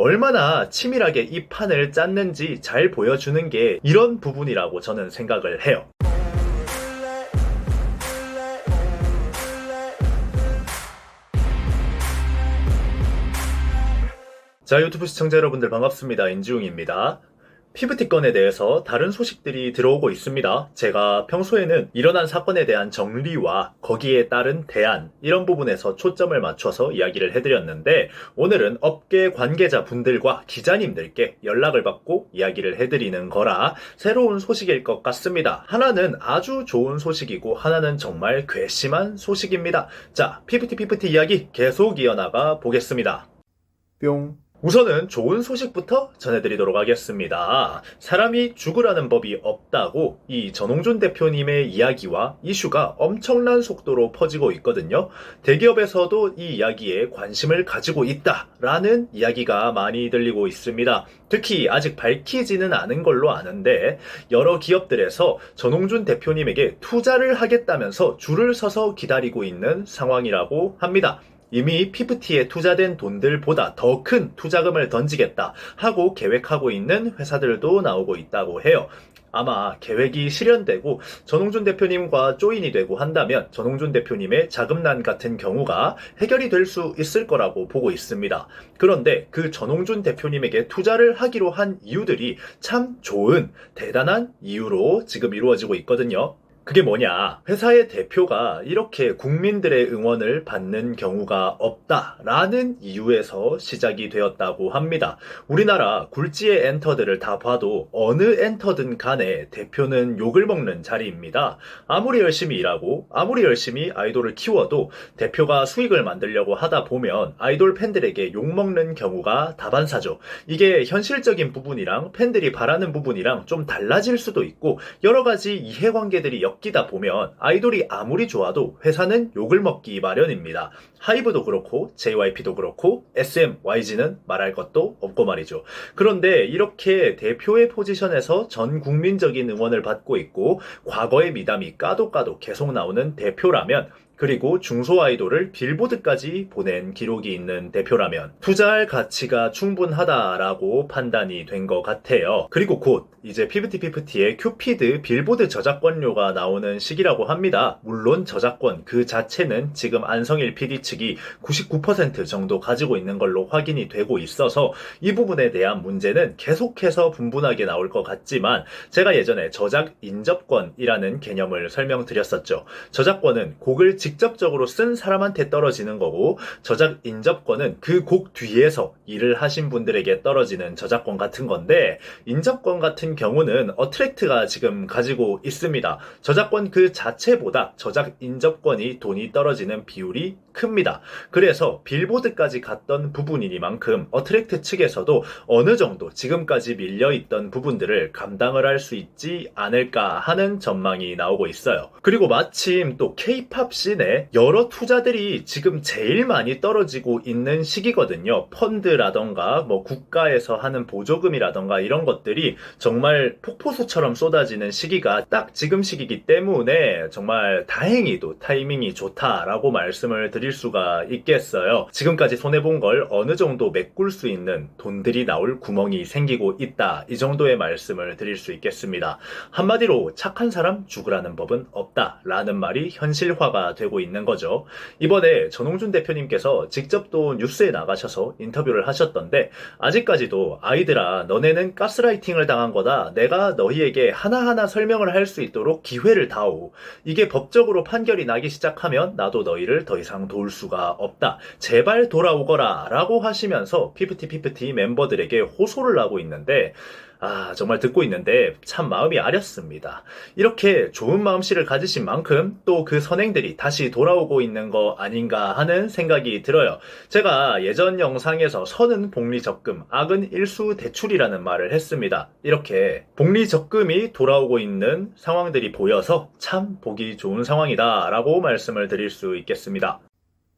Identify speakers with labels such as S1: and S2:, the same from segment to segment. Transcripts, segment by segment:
S1: 얼마나 치밀하게 이 판을 짰는지 잘 보여주는 게 이런 부분이라고 저는 생각을 해요. 자, 유튜브 시청자 여러분들 반갑습니다. 인지웅입니다. 피부티 건에 대해서 다른 소식들이 들어오고 있습니다. 제가 평소에는 일어난 사건에 대한 정리와 거기에 따른 대안, 이런 부분에서 초점을 맞춰서 이야기를 해드렸는데, 오늘은 업계 관계자 분들과 기자님들께 연락을 받고 이야기를 해드리는 거라 새로운 소식일 것 같습니다. 하나는 아주 좋은 소식이고, 하나는 정말 괘씸한 소식입니다. 자, 피부티 피부티 이야기 계속 이어나가 보겠습니다. 뿅. 우선은 좋은 소식부터 전해드리도록 하겠습니다. 사람이 죽으라는 법이 없다고 이 전홍준 대표님의 이야기와 이슈가 엄청난 속도로 퍼지고 있거든요. 대기업에서도 이 이야기에 관심을 가지고 있다라는 이야기가 많이 들리고 있습니다. 특히 아직 밝히지는 않은 걸로 아는데 여러 기업들에서 전홍준 대표님에게 투자를 하겠다면서 줄을 서서 기다리고 있는 상황이라고 합니다. 이미 피프티에 투자된 돈들보다 더 큰 투자금을 던지겠다 하고 계획하고 있는 회사들도 나오고 있다고 해요. 아마 계획이 실현되고 전홍준 대표님과 조인이 되고 한다면 전홍준 대표님의 자금난 같은 경우가 해결이 될 수 있을 거라고 보고 있습니다. 그런데 그 전홍준 대표님에게 투자를 하기로 한 이유들이 참 좋은 대단한 이유로 지금 이루어지고 있거든요. 그게 뭐냐? 회사의 대표가 이렇게 국민들의 응원을 받는 경우가 없다라는 이유에서 시작이 되었다고 합니다. 우리나라 굴지의 엔터들을 다 봐도 어느 엔터든 간에 대표는 욕을 먹는 자리입니다. 아무리 열심히 일하고 아무리 열심히 아이돌을 키워도 대표가 수익을 만들려고 하다 보면 아이돌 팬들에게 욕 먹는 경우가 다반사죠. 이게 현실적인 부분이랑 팬들이 바라는 부분이랑 좀 달라질 수도 있고 여러 가지 이해관계들이 엮이다 보면 아이돌이 아무리 좋아도 회사는 욕을 먹기 마련입니다. 하이브도 그렇고 JYP도 그렇고 SM, YG는 말할 것도 없고 말이죠. 그런데 이렇게 대표의 포지션에서 전 국민적인 응원을 받고 있고 과거의 미담이 까도 까도 계속 나오는 대표라면 그리고 중소 아이돌을 빌보드까지 보낸 기록이 있는 대표라면 투자할 가치가 충분하다라고 판단이 된 것 같아요. 그리고 곧 이제 피프티 피프티의 큐피드 빌보드 저작권료가 나오는 시기라고 합니다. 물론 저작권 그 자체는 지금 안성일 PD 측이 99% 정도 가지고 있는 걸로 확인이 되고 있어서 이 부분에 대한 문제는 계속해서 분분하게 나올 것 같지만 제가 예전에 저작 인접권이라는 개념을 설명드렸었죠. 저작권은 곡을 직접적으로 쓴 사람한테 떨어지는 거고 저작 인접권은 그 곡 뒤에서 일을 하신 분들에게 떨어지는 저작권 같은 건데 인접권 같은 경우는 어트랙트가 지금 가지고 있습니다. 저작권 그 자체보다 저작 인접권이 돈이 떨어지는 비율이 큽니다. 그래서 빌보드까지 갔던 부분이니만큼 어트랙트 측에서도 어느 정도 지금까지 밀려있던 부분들을 감당을 할 수 있지 않을까 하는 전망이 나오고 있어요. 그리고 마침 또 케이팝 씬에 여러 투자들이 지금 제일 많이 떨어지고 있는 시기거든요. 펀드라던가 뭐 국가에서 하는 보조금이라던가 이런 것들이 정말 폭포수처럼 쏟아지는 시기가 딱 지금 시기이기 때문에 정말 다행히도 타이밍이 좋다라고 말씀을 드릴 수가 있겠어요. 지금까지 손해본 걸 어느 정도 메꿀 수 있는 돈들이 나올 구멍이 생기고 있다. 이 정도의 말씀을 드릴 수 있겠습니다. 한마디로 착한 사람 죽으라는 법은 없다. 라는 말이 현실화가 되고 있는 거죠. 이번에 전홍준 대표님께서 직접 또 뉴스에 나가셔서 인터뷰를 하셨던데 아직까지도 아이들아 너네는 가스라이팅을 당한 거다. 내가 너희에게 하나하나 설명을 할 수 있도록 기회를 다오. 이게 법적으로 판결이 나기 시작하면 나도 너희를 더 이상 도울 수가 없다. 제발 돌아오거라. 라고 하시면서 피프티 피프티 멤버들에게 호소를 하고 있는데 아, 정말 듣고 있는데 참 마음이 아렸습니다. 이렇게 좋은 마음씨를 가지신 만큼 또 그 선행들이 다시 돌아오고 있는 거 아닌가 하는 생각이 들어요. 제가 예전 영상에서 선은 복리 적금, 악은 일수 대출이라는 말을 했습니다. 이렇게 복리 적금이 돌아오고 있는 상황들이 보여서 참 보기 좋은 상황이다 라고 말씀을 드릴 수 있겠습니다.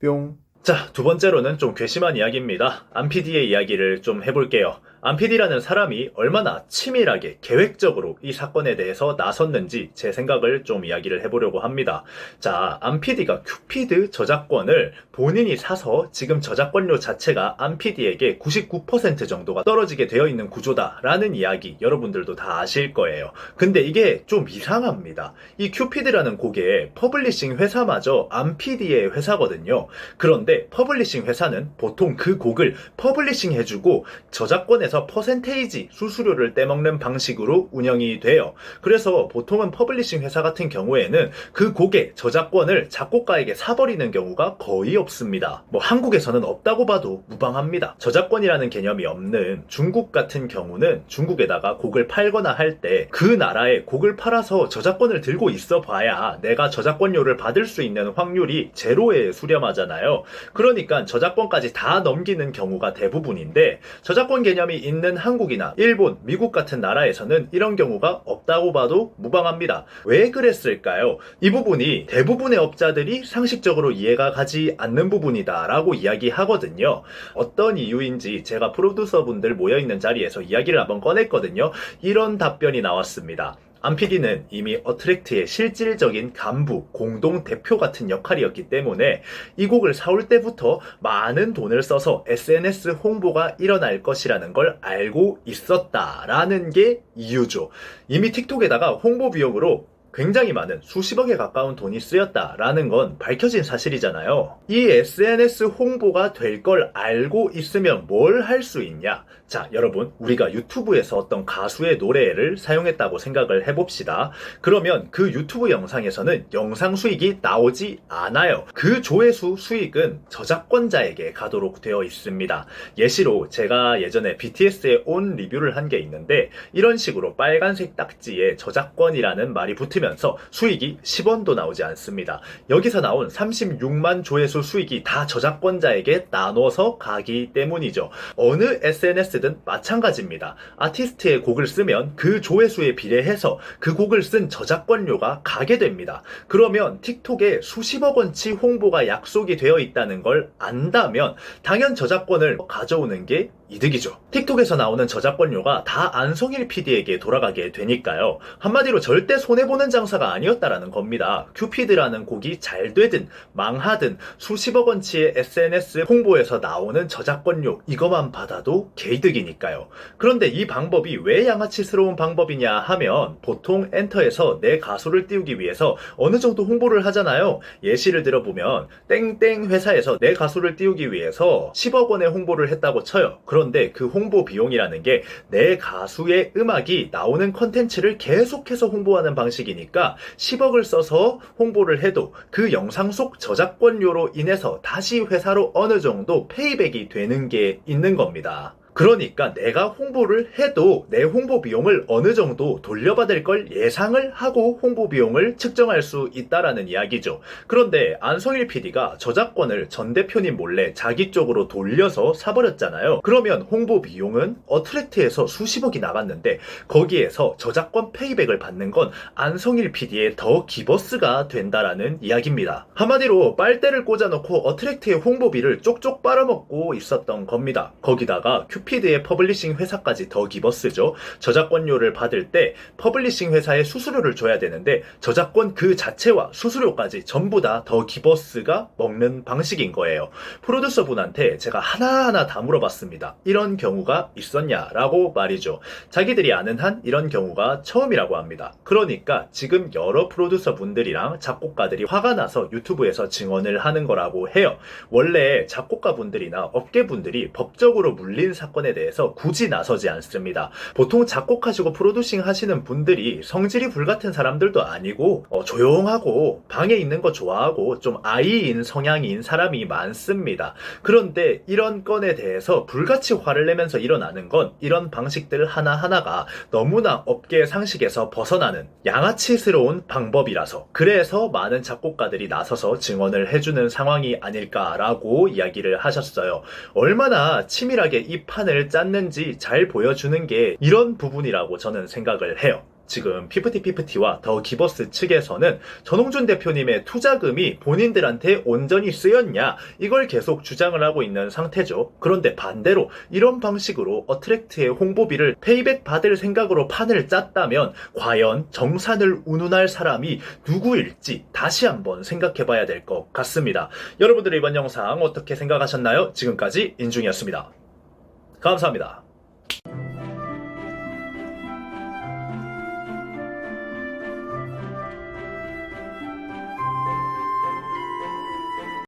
S1: 뿅. 자, 두 번째로는 좀 괘씸한 이야기입니다. 안PD의 이야기를 좀 해볼게요. 안PD라는 사람이 얼마나 치밀하게 계획적으로 이 사건에 대해서 나섰는지 제 생각을 좀 이야기를 해보려고 합니다. 자, 안PD가 큐피드 저작권을 본인이 사서 지금 저작권료 자체가 안PD에게 99% 정도가 떨어지게 되어 있는 구조다라는 이야기 여러분들도 다 아실 거예요. 근데 이게 좀 이상합니다. 이 큐피드라는 곡의 퍼블리싱 회사마저 안PD의 회사거든요. 그런데 퍼블리싱 회사는 보통 그 곡을 퍼블리싱 해주고 저작권에 서 퍼센테이지 수수료를 떼먹는 방식으로 운영이 돼요. 그래서 보통은 퍼블리싱 회사 같은 경우에는 그 곡의 저작권을 작곡가에게 사버리는 경우가 거의 없습니다. 뭐 한국에서는 없다고 봐도 무방합니다. 저작권이라는 개념이 없는 중국 같은 경우는 중국에다가 곡을 팔거나 할 때 그 나라에 곡을 팔아서 저작권을 들고 있어 봐야 내가 저작권료를 받을 수 있는 확률이 제로에 수렴하잖아요. 그러니까 저작권까지 다 넘기는 경우가 대부분인데 저작권 개념이 있는 한국이나 일본, 미국 같은 나라에서는 이런 경우가 없다고 봐도 무방합니다. 왜 그랬을까요? 이 부분이 대부분의 업자들이 상식적으로 이해가 가지 않는 부분이다라고 이야기하거든요. 어떤 이유인지 제가 프로듀서 분들 모여있는 자리에서 이야기를 한번 꺼냈거든요. 이런 답변이 나왔습니다. 안PD는 이미 어트랙트의 실질적인 간부, 공동 대표 같은 역할이었기 때문에 이 곡을 사올 때부터 많은 돈을 써서 SNS 홍보가 일어날 것이라는 걸 알고 있었다라는 게 이유죠. 이미 틱톡에다가 홍보 비용으로 굉장히 많은 수십억에 가까운 돈이 쓰였다라는 건 밝혀진 사실이잖아요. 이 SNS 홍보가 될 걸 알고 있으면 뭘 할 수 있냐? 자, 여러분, 우리가 유튜브에서 어떤 가수의 노래를 사용했다고 생각을 해봅시다. 그러면 그 유튜브 영상에서는 영상 수익이 나오지 않아요. 그 조회수 수익은 저작권자에게 가도록 되어 있습니다. 예시로 제가 예전에 BTS의 온 리뷰를 한 게 있는데 이런 식으로 빨간색 딱지에 저작권이라는 말이 붙으면서 수익이 10원도 나오지 않습니다. 여기서 나온 36만 조회수 수익이 다 저작권자에게 나눠서 가기 때문이죠. 어느 SNS 든 마찬가지입니다. 아티스트의 곡을 쓰면 그 조회수에 비례해서 그 곡을 쓴 저작권료가 가게 됩니다. 그러면 틱톡에 수십억 원치 홍보가 약속이 되어 있다는 걸 안다면 당연 저작권을 가져오는 게 이득이죠. 틱톡에서 나오는 저작권료가 다 안성일 PD에게 돌아가게 되니까요. 한마디로 절대 손해보는 장사가 아니었다라는 겁니다. 큐피드라는 곡이 잘 되든 망하든 수십억 원치의 SNS 홍보에서 나오는 저작권료 이거만 받아도 개이득이니까요. 그런데 이 방법이 왜 양아치스러운 방법이냐 하면 보통 엔터에서 내 가수를 띄우기 위해서 어느 정도 홍보를 하잖아요. 예시를 들어보면 땡땡 회사에서 내 가수를 띄우기 위해서 10억 원의 홍보를 했다고 쳐요. 그런 데 그 홍보 비용이라는 게 내 가수의 음악이 나오는 컨텐츠를 계속해서 홍보하는 방식이니까 10억을 써서 홍보를 해도 그 영상 속 저작권료로 인해서 다시 회사로 어느 정도 페이백이 되는 게 있는 겁니다. 그러니까 내가 홍보를 해도 내 홍보 비용을 어느 정도 돌려받을 걸 예상을 하고 홍보 비용을 측정할 수 있다라는 이야기죠. 그런데 안성일 PD가 저작권을 전 대표님 몰래 자기 쪽으로 돌려서 사버렸잖아요. 그러면 홍보 비용은 어트랙트에서 수십억이 나갔는데 거기에서 저작권 페이백을 받는 건 안성일 PD의 더 기버스가 된다라는 이야기입니다. 한마디로 빨대를 꽂아놓고 어트랙트의 홍보비를 쪽쪽 빨아먹고 있었던 겁니다. 거기다가 큐 피드의 퍼블리싱 회사까지 더 기버스죠. 저작권료를 받을 때 퍼블리싱 회사에 수수료를 줘야 되는데 저작권 그 자체와 수수료까지 전부 다 더 기버스가 먹는 방식인 거예요. 프로듀서 분한테 제가 하나하나 다 물어봤습니다. 이런 경우가 있었냐라고 말이죠. 자기들이 아는 한 이런 경우가 처음이라고 합니다. 그러니까 지금 여러 프로듀서 분들이랑 작곡가들이 화가 나서 유튜브에서 증언을 하는 거라고 해요. 원래 작곡가 분들이나 업계 분들이 법적으로 물린 사건 에 대해서 굳이 나서지 않습니다. 보통 작곡하시고 프로듀싱 하시는 분들이 성질이 불같은 사람들도 아니고 어, 조용하고 방에 있는 거 좋아하고 좀 아이인 성향인 사람이 많습니다. 그런데 이런 건에 대해서 불같이 화를 내면서 일어나는 건 이런 방식들 하나하나가 너무나 업계 상식에서 벗어나는 양아치스러운 방법이라서 그래서 많은 작곡가들이 나서서 증언을 해주는 상황이 아닐까라고 이야기를 하셨어요. 얼마나 치밀하게 이 판을 짰는지 잘 보여주는 게 이런 부분이라고 저는 생각을 해요. 지금 피프티피프티와 더 기버스 측에서는 전홍준 대표님의 투자금이 본인들한테 온전히 쓰였냐 이걸 계속 주장을 하고 있는 상태죠. 그런데 반대로 이런 방식으로 어트랙트의 홍보비를 페이백 받을 생각으로 판을 짰다면 과연 정산을 운운할 사람이 누구일지 다시 한번 생각해 봐야 될 것 같습니다. 여러분들 이번 영상 어떻게 생각하셨나요? 지금까지 인중이었습니다. 감사합니다.